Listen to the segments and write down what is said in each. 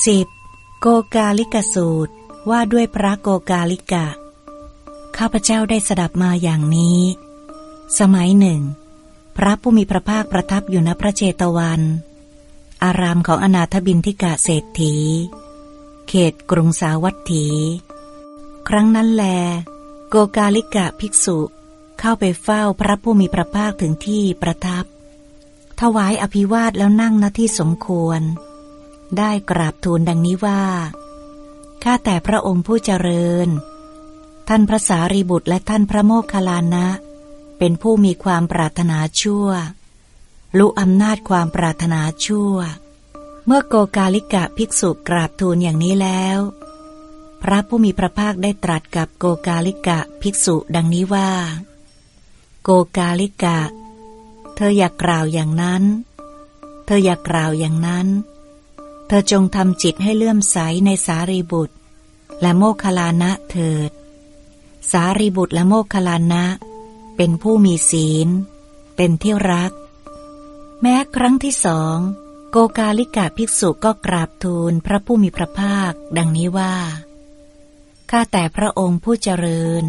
10. โกกาลิกสูตรว่าด้วยพระโกกาลิกะ ข้าพเจ้าได้สดับมาอย่างนี้ สมัยหนึ่ง พระผู้มีพระภาคประทับอยู่ณพระเจตวัน อารามของอนาถบินทิกาเศรษฐี เขตกรุงสาวัตถี ครั้งนั้นแล โกกาลิกะภิกษุเข้าไปเฝ้าพระผู้มีพระภาคถึงที่ประทับ ถวายอภิวาทแล้วนั่งณที่สมควร ได้กราบทูลดังนี้ว่าข้าแต่พระองค์ผู้เจริญ ท่านพระสารีบุตรและท่านพระโมคคัลลานะ เป็นผู้มีความปรารถนาชั่วรู้อำนาจความปรารถนาชั่ว เมื่อโกกาลิกะภิกษุกราบทูลอย่างนี้แล้ว พระผู้มีพระภาคได้ตรัสกับโกกาลิกะภิกษุดังนี้ว่า โกกาลิกะ เธออย่ากกล่าวอย่างนั้น เธออย่ากกล่าวอย่างนั้นเธอจงทำจิตให้เลื่อมใสในสารีบุตร และโมคคลานะเถิด สารีบุตรและโมคคลลานะ เป็นผู้มีศีล เป็นที่รัก แม้ครั้งที่สอง โกกาลิกะภิกษุก็กราบทูลพระผู้มีพระภาค ดังนี้ว่าข้าแต่พระองค์ผู้เจริญ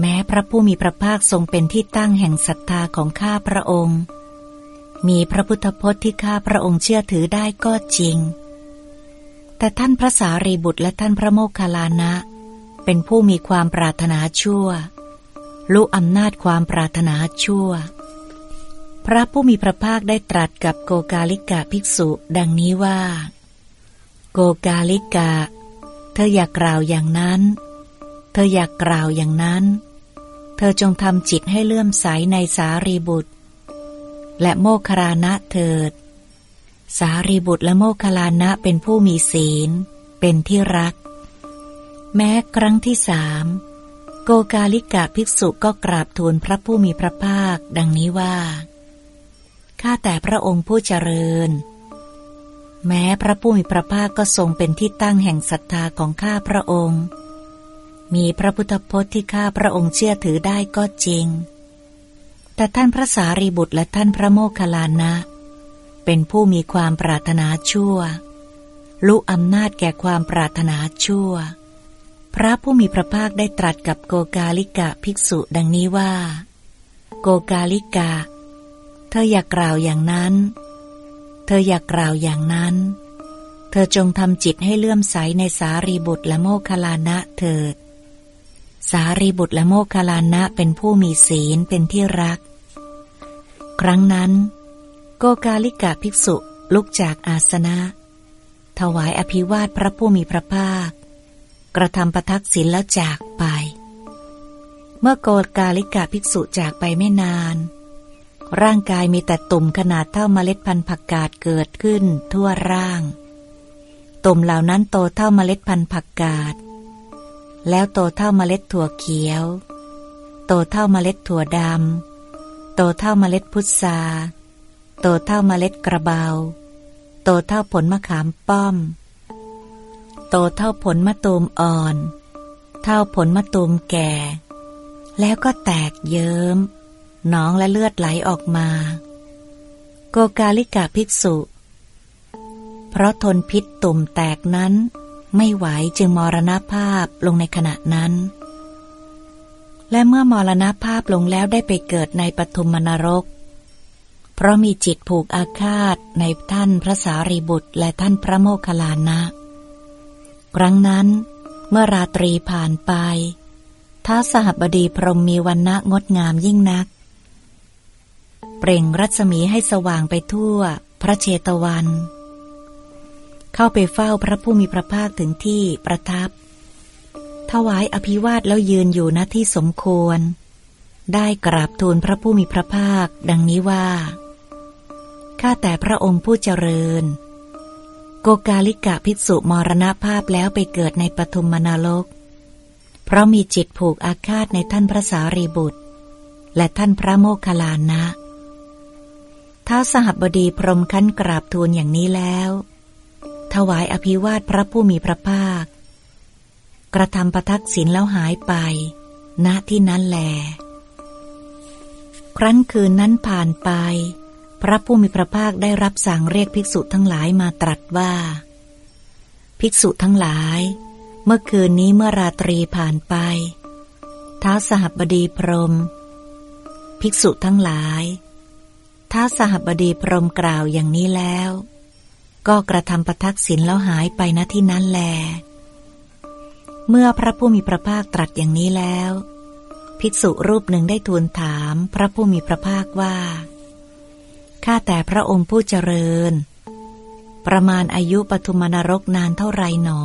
แม้พระผู้มีพระภาคทรงเป็นที่ตั้งแห่งศรัทธาของข้าพระองค์ มีพระพุทธพจน์ที่ข้าพระองค์เชื่อถือได้ก็จริง แต่ท่านพระสารีบุตรและท่านพระโมคคัลลานะ เป็นผู้มีความปรารถนาชั่ว รู้อำนาจความปรารถนาชั่ว พระผู้มีพระภาคได้ตรัสกับโกกาลิกะภิกษุ ดังนี้ว่า โกกาลิกะเธออยากกล่าวอย่างนั้น เธออย่ากล่าวอย่างนั้น เธอจงทำจิตให้เลื่อมใสในสารีบุตร และโมคคลานะเถิด สารีบุตรและโมคลานะเป็นผู้มีศีล เป็นที่รัก แม้ครั้งที่สามโกกาลิกะภิกษุก็กราบทูลพระผู้มีพระภาค ดังนี้ว่า ข้าแต่พระองค์ผู้เจริญ แม้พระผู้มีพระภาคก็ทรงเป็นที่ตั้งแห่งศรัทธาของข้าพระองค์ มีพระพุทธพจน์ที่ข้าพระองค์เชื่อถือได้ก็จริง แต่ท่านพระสารีบุตรและท่านพระโมคคัลลานะ เป็นผู้มีความปรารถนาชั่วรู้อำนาจแก่ความปรารถนาชั่ว พระผู้มีพระภาคได้ตรัสกับโกกาลิกะภิกษุดังนี้ว่า โกกาลิกะ เธออย่ากกล่าวอย่างนั้น เธออย่ากกล่าวอย่างนั้น เธอจงทำจิตให้เลื่อมใสในสารีบุตรและโมคคัลลานะเถิด สารีบุตรและโมคคลานะเป็นผู้มีศีลเป็นที่รัก ครั้งนั้น โกกาลิกะภิกษุลุกจากอาสนะ ถวายอภิวาทพระผู้มีพระภาค กระทำประทักษิณแล้วจากไป เมื่อโกกาลิกะภิกษุจากไปไม่นาน ร่างกายมีแต่ตุ่มขนาดเท่าเมล็ดพันธุ์ผักกาดเกิดขึ้นทั่วร่าง ตุ่มเหล่านั้นโตเท่าเมล็ดพันธุ์ผักกาด แล้วโตเท่าเมล็ดถั่วเขียว โตเท่าเมล็ดถั่วดำ โตเท่าเมล็ดพุทรา โตเท่าเมล็ดกระเบา โตเท่าผลมะขามป้อม โตเท่าผลมะตูมอ่อน เท่าผลมะตูมแก่ แล้วก็แตกเยิ้มหนองและเลือดไหลออกมา โกกาลิกาภิกษุ เพราะทนพิษตุ่มแตกนั้น ไม่ไหวจึงมรณภาพลงในขณะนั้น และเมื่อมรณภาพลงแล้วได้ไปเกิดในปฐุมนรก เพราะมีจิตผูกอาฆาตในท่านพระสารีบุตรและท่านพระโมคคัลลานะ ครั้งนั้นเมื่อราตรีผ่านไปท้าสหบดีพรมมีวันณะงดงามยิ่งนัก เปล่งรัศมีให้สว่างไปทั่วพระเชตวัน เข้าไปเฝ้าพระผู้มีพระภาคถึงที่ประทับ ถวายอภิวาทแล้วยืนอยู่ณที่สมควร ได้กราบทูลพระผู้มีพระภาคดังนี้ว่า ข้าแต่พระองค์ผู้เจริญ โกกาลิกะภิกษุมรณภาพแล้วไปเกิดในปฐุมมนาลก เพราะมีจิตผูกอาฆาตในท่านพระสารีบุตร และท่านพระโมคคัลลานะท้าสหบดีพรมคั้นกราบทูลอย่างนี้แล้ว ถวายอภิวาทพระผู้มีพระภาค กระทำประทักษิณแล้วหายไป ณที่นั้นแล ครั้นคืนนั้นผ่านไป พระผู้มีพระภาคได้รับสั่งเรียกภิกษุทั้งหลายมาตรัสว่า ภิกษุทั้งหลาย เมื่อคืนนี้เมื่อราตรีผ่านไปท้าสหบดีพรม ภิกษุทั้งหลายท้าสหบดีพรมกล่าวอย่างนี้แล้ว ก็กระทำประทักษิณแล้วหายไปณที่นั้นแล เมื่อพระผู้มีพระภาคตรัสอย่างนี้แล้ว ภิกษุรูปหนึ่งได้ทูลถามพระผู้มีพระภาคว่า ข้าแต่พระองค์ผู้เจริญ ประมาณอายุปทุมนรกนานเท่าไรหนอ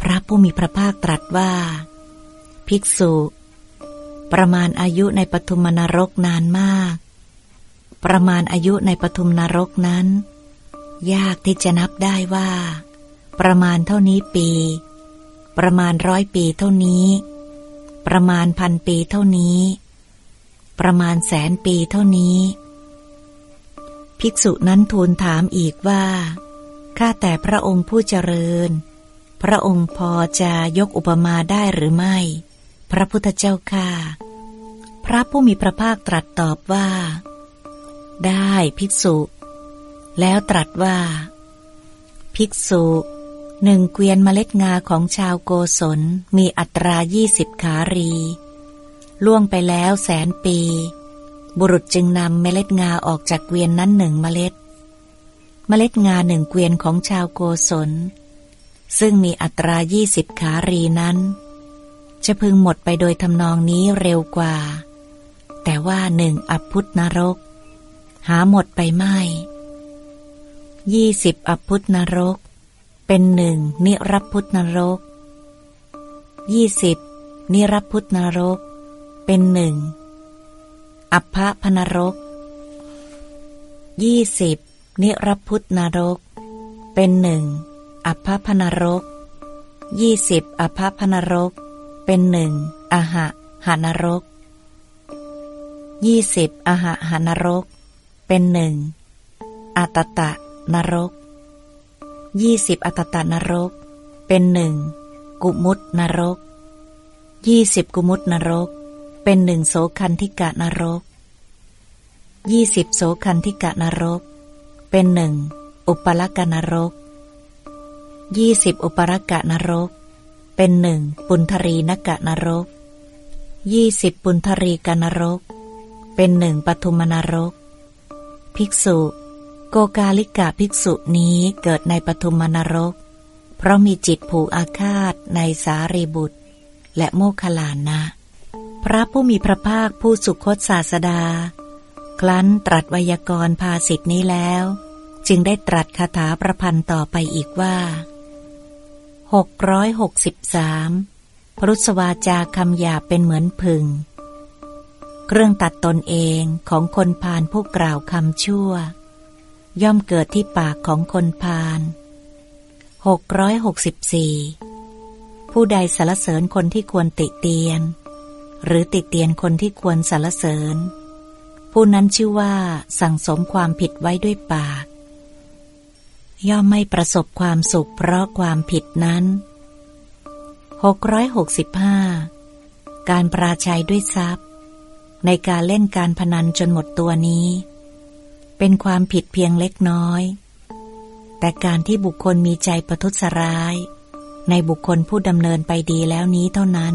พระผู้มีพระภาคตรัสว่า ภิกษุ ประมาณอายุในปทุมนรกนานมาก ประมาณอายุในปทุมนรกนั้น ยากที่จะนับได้ว่า ประมาณเท่านี้ปี ประมาณร้อยปีเท่านี้ ประมาณพันปีเท่านี้ ประมาณแสนปีเท่านี้ ภิกษุนั้นทูลถามอีกว่า ข้าแต่พระองค์ผู้เจริญ พระองค์พอจะยกอุปมาได้หรือไม่ พระพุทธเจ้าค่ะพระผู้มีพระภาคตรัสตอบว่า ได้ภิกษุ แล้วตรัสว่า ภิกษุหนึ่งเกวียนเมล็ดงาของชาวโกศลมีอัตรายี่สิบขารี ล่วงไปแล้วแสนปี บุรุษจึงนำเมล็ดงาออกจากเกวียนนั้นหนึ่งเมล็ด เมล็ดงาหนึ่งเกวียนของชาวโกศล ซึ่งมีอัตรายี่สิบขารีนั้น จะพึงหมดไปโดยทำนองนี้เร็วกว่า แต่ว่าหนึ่งอพุทนรก หาหมดไปไม่ ยี่สิบอพุทนรก เป็นหนึ่งนิรพุทนรกยี่สิบนิรพุทนรก เป็นหนึ่งอัพพนรกยี่สิบนิรพุทนรก เป็นหนึ่งอัพพนรกยี่สิบอัพพนรก เป็นหนึ่งอหะหานรกยี่สิบอหะหานรก เป็นหนึ่งอัตตะ นรกยี่สิบอัตตนรก เป็นหนึ่งกุมุตนรกยี่สิบกุมุตนรก เป็นหนึ่งโสคันธิกะนรกยี่สิบโสคันธิกะนรก เป็นหนึ่งอุปลกนรกยี่สิบอุปรกะนรก เป็นหนึ่งปุณธรีนกะนรกยี่สิบปุณธรีกนรก เป็นหนึ่งปทุมนรก ภิกษุ โกกาลิกาภิกษุนี้เกิดในปฐุมนรก เพราะมีจิตผูกอาฆาตในสารีบุตร และโมคลานะ พระผู้มีพระภาคผู้สุคตศาสดา ครั้นตรัสไวยากรณ์ภาสิทธินี้แล้ว จึงได้ตรัสคาถาประพันธ์ต่อไปอีกว่าหกร้อยหกสิบสามพรุสวาจาคำหยาเป็นเหมือนพึง เครื่องตัดตนเองของคนพาลผู้กล่าวคำชั่ว ย่อมเกิดที่ปากของคนพาลหกร้อยหกสิบสี่ผู้ใดสารเสริญคนที่ควรติเตียน หรือติเตียนคนที่ควรสารเสริญ ผู้นั้นชื่อว่าสั่งสมความผิดไว้ด้วยปาก ย่อมไม่ประสบความสุขเพราะความผิดนั้นหกร้อยหกสิบห้าการปราชัยด้วยทรัพย์ ในการเล่นการพนันจนหมดตัวนี้ เป็นความผิดเพียงเล็กน้อย แต่การที่บุคคลมีใจประทุษร้าย ในบุคคลผู้ดำเนินไปดีแล้วนี้เท่านั้น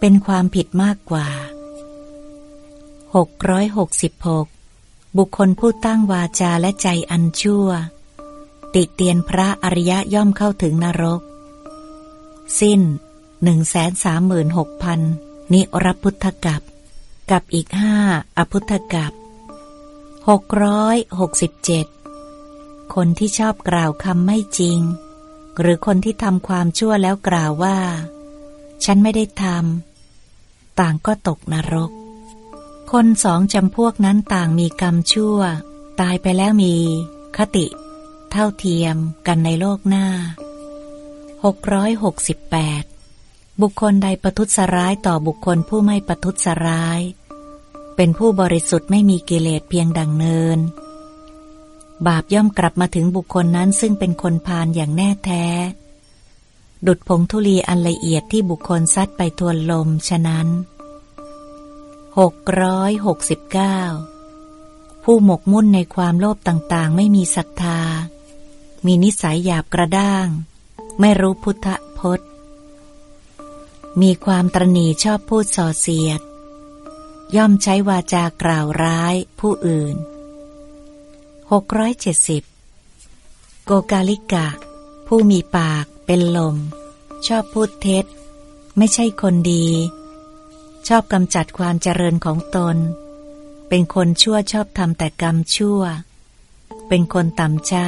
เป็นความผิดมากกว่า 666 บุคคลผู้ตั้งวาจาและใจอันชั่ว ติเตียนพระอริยะย่อมเข้าถึงนรก สิ้น 136,000 นิรพุทธกับ กับอีกห้าอพุทธกับ หกร้อยหกสิบเจ็ดคนที่ชอบกล่าวคำไม่จริง หรือคนที่ทำความชั่วแล้วกล่าวว่า ฉันไม่ได้ทำต่างก็ตกนรก คนสองจำพวกนั้นต่างมีกรรมชั่ว ตายไปแล้วมี คติ เท่าเทียมกันในโลกหน้า 668 บุคคลใดประทุษร้ายต่อบุคคลผู้ไม่ประทุษร้าย เป็นผู้บริสุทธิ์ไม่มีกิเลสเพียงดังเนิน บาปย่อมกลับมาถึงบุคคลนั้นซึ่งเป็นคนพาลอย่างแน่แท้ ดุดผงธุลีอันละเอียดที่บุคคลซัดไปทวนลมฉะนั้นหกร้อยหกสิบเก้าผู้หมกมุ่นในความโลภต่างๆ ไม่มีศรัทธา มีนิสัยหยาบกระด้าง ไม่รู้พุทธพจน์ มีความตรณีชอบพูดส่อเสียด ย่อมใช้วาจากล่าวร้ายผู้อื่น 670 โกกาลิกะ ผู้มีปากเป็นลม ชอบพูดเท็จ ไม่ใช่คนดี ชอบกำจัดความเจริญของตน เป็นคนชั่วชอบทำแต่กรรมชั่ว เป็นคนต่ำช้า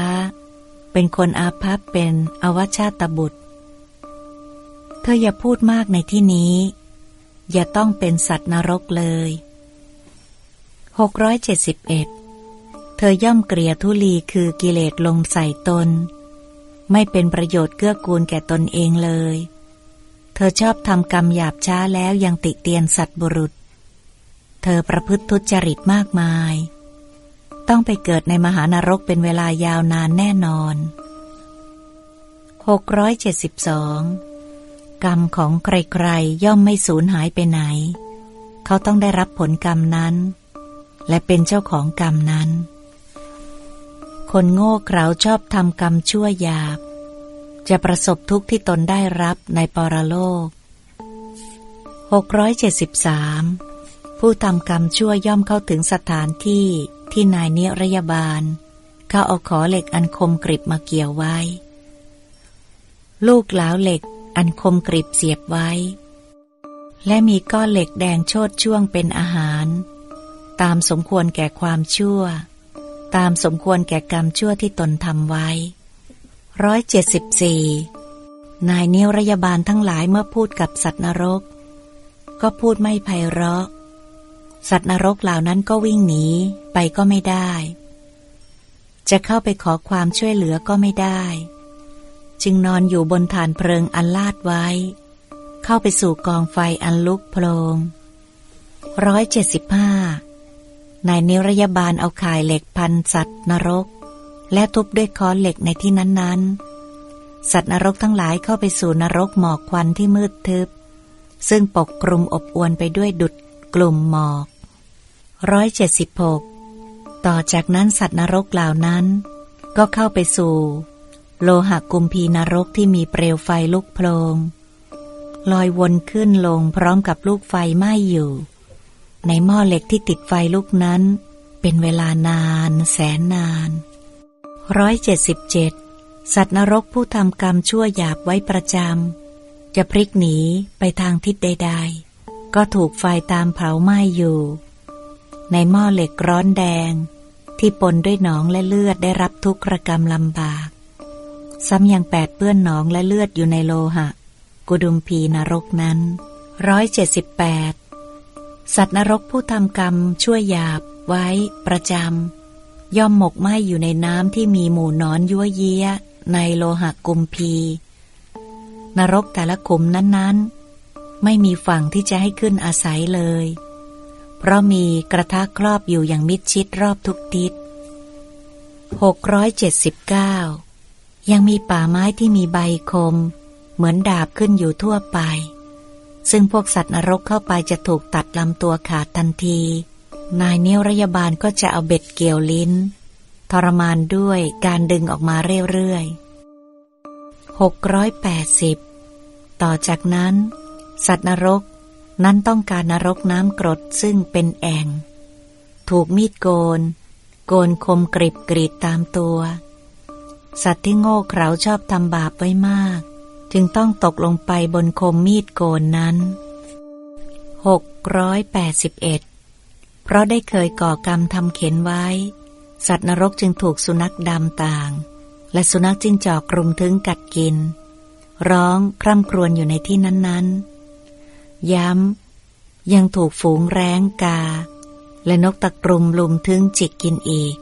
เป็นคนอาภัพเป็นอวชาตบุตร เธออย่าพูดมากในที่นี้ อย่าต้องเป็นสัตว์นรกเลย 671 เธอย่อมเกลียทุลีคือกิเลสลงใส่ตน ไม่เป็นประโยชน์เกื้อกูลแก่ตนเองเลย เธอชอบทำกรรมหยาบช้าแล้วยังติเตียนสัตว์บุรุษ เธอประพฤติทุจริตมากมาย ต้องไปเกิดในมหานรกเป็นเวลายาวนานแน่นอน 672 กรรมของใครๆย่อมไม่สูญหายไปไหน เขาต้องได้รับผลกรรมนั้น และเป็นเจ้าของกรรมนั้น คนโง่เขลาชอบทำกรรมชั่วหยาบ จะประสบทุกข์ที่ตนได้รับในปรโลก 673 ผู้ทำกรรมชั่วย่อมเข้าถึงสถานที่ที่นายเนรยบาล เขาเอาขอเหล็กอันคมกริบมาเกี่ยวไว้ ลูกหลาวเหล็ก อันคมกริบเสียบไว้ และมีก้อนเหล็กแดงโชดช่วงเป็นอาหาร ตามสมควรแก่ความชั่ว ตามสมควรแก่กรรมชั่วที่ตนทำไว้ร้อยเจ็ดสิบสี่นายเนรยบาลทั้งหลายเมื่อพูดกับสัตว์นรก ก็พูดไม่ไพเราะ สัตว์นรกเหล่านั้นก็วิ่งหนีไปก็ไม่ได้ จะเข้าไปขอความช่วยเหลือก็ไม่ได้ จึงนอนอยู่บนฐานเพลิงอันลาดไว้ เข้าไปสู่กองไฟอันลุกโพลงร้อยเจ็ดสิบห้านายเนรยบาลเอาข่ายเหล็กพันสัตว์นรก และทุบด้วยค้อนเหล็กในที่นั้นๆ สัตว์นรกทั้งหลายเข้าไปสู่นรกหมอกควันที่มืดทึบ ซึ่งปกคลุมอบอวนไปด้วยดุดกลุ่มหมอกร้อยเจ็ดสิบหกต่อจากนั้นสัตว์นรกเหล่านั้น ก็เข้าไปสู่ โลหะกุมพีนรกที่มีเปลวไฟลุกโพลงลอยวนขึ้นลงพร้อมกับลูกไฟไหม้อยู่ ในหม้อเหล็กที่ติดไฟลุกนั้น เป็นเวลานานแสนนานร้อยเจ็ดสิบเจ็ดสัตว์นรกผู้ทำกรรมชั่วหยาบไว้ประจำจะพลิกหนีไปทางทิศใดๆ ก็ถูกไฟตามเผาไหม้อยู่ ในหม้อเหล็กร้อนแดง ที่ปนด้วยหนองและเลือดได้รับทุกขกรรมลำบาก ซ้ำยังแปดเปื้อนหนองและเลือดอยู่ในโลหะ กุดุมพีนรกนั้นร้อยเจ็ดสิบแปดสัตว์นรกผู้ทำกรรมช่วหยาบ ไว้ ประจำย่อมหมกไหมอยู่ในน้ำที่มีหมู่นอนยั่วเยี้ย ในโลหะกุมพี นรกแต่ละขุมนั้นๆ ไม่มีฝั่งที่จะให้ขึ้นอาศัยเลย เพราะมีกระทะครอบอยู่อย่างมิดชิดรอบทุกทิศ679ยั ยังมีป่าไม้ที่มีใบคม เหมือนดาบขึ้นอยู่ทั่วไป ซึ่งพวกสัตว์นรกเข้าไปจะถูกตัดลำตัวขาดทันที นายเนียวรยาบาลก็จะเอาเบ็ดเกี่ยวลิ้น ทรมานด้วยการดึงออกมาเรื่อยๆ680ต่อจากนั้น สัตว์นรกนั้นต้องการนรกน้ำกรดซึ่งเป็นแอ่ง ถูกมีดโกน โกนคมกริบกรีดตามตัว สัตว์ที่โง่เขลาชอบทำบาปไว้มาก จึงต้องตกลงไปบนคมมีดโกนนั้น 681 เพราะได้เคยก่อกรรมทำเข็นไว้ สัตว์นรกจึงถูกสุนัขดำต่าง และสุนัขจิ้งจอกกลุ่มถึงกัดกิน ร้องคร่ำครวญอยู่ในที่นั้นๆ ย้ำ ยังถูกฝูงแร้งกา และนกตะกรุมลุมถึงจิกกินอีก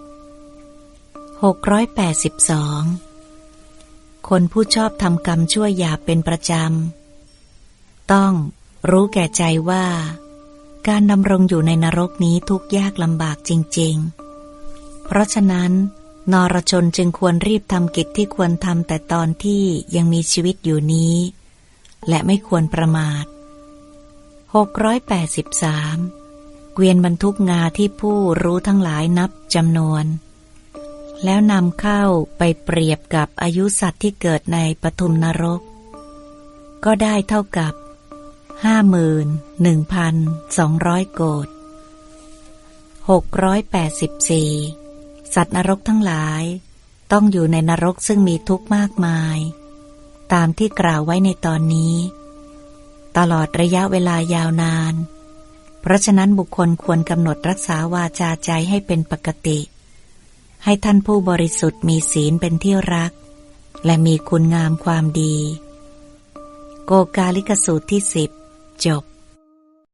682 คนผู้ชอบทำกรรมชั่วหยาบเป็นประจำ ต้องรู้แก่ใจว่า การดำรงอยู่ในนรกนี้ทุกยากลำบากจริง ๆ เพราะฉะนั้นนรชนจึงควรรีบทำกิจที่ควรทำแต่ตอนที่ยังมีชีวิตอยู่นี้ และไม่ควรประมาท 683 เกวียนบรรทุกงาที่ผู้รู้ทั้งหลายนับจำนวน แล้วนำเข้าไปเปรียบกับอายุสัตว์ที่เกิดในปทุมนรก ก็ได้เท่ากับห้าหมื่นหนึ่งพันสองร้อยโกดหกร้อยแปดสิบสี่สัตว์นรกทั้งหลาย ต้องอยู่ในนรกซึ่งมีทุกข์มากมาย ตามที่กล่าวไว้ในตอนนี้ ตลอดระยะเวลายาวนาน เพราะฉะนั้นบุคคลควรกำหนดรักษาวาจาใจให้เป็นปกติ ให้ท่านผู้บริสุทธิ์มีศีลเป็นที่รัก และมีคุณงามความดี โกกาลิกสูตรที่สิบจบ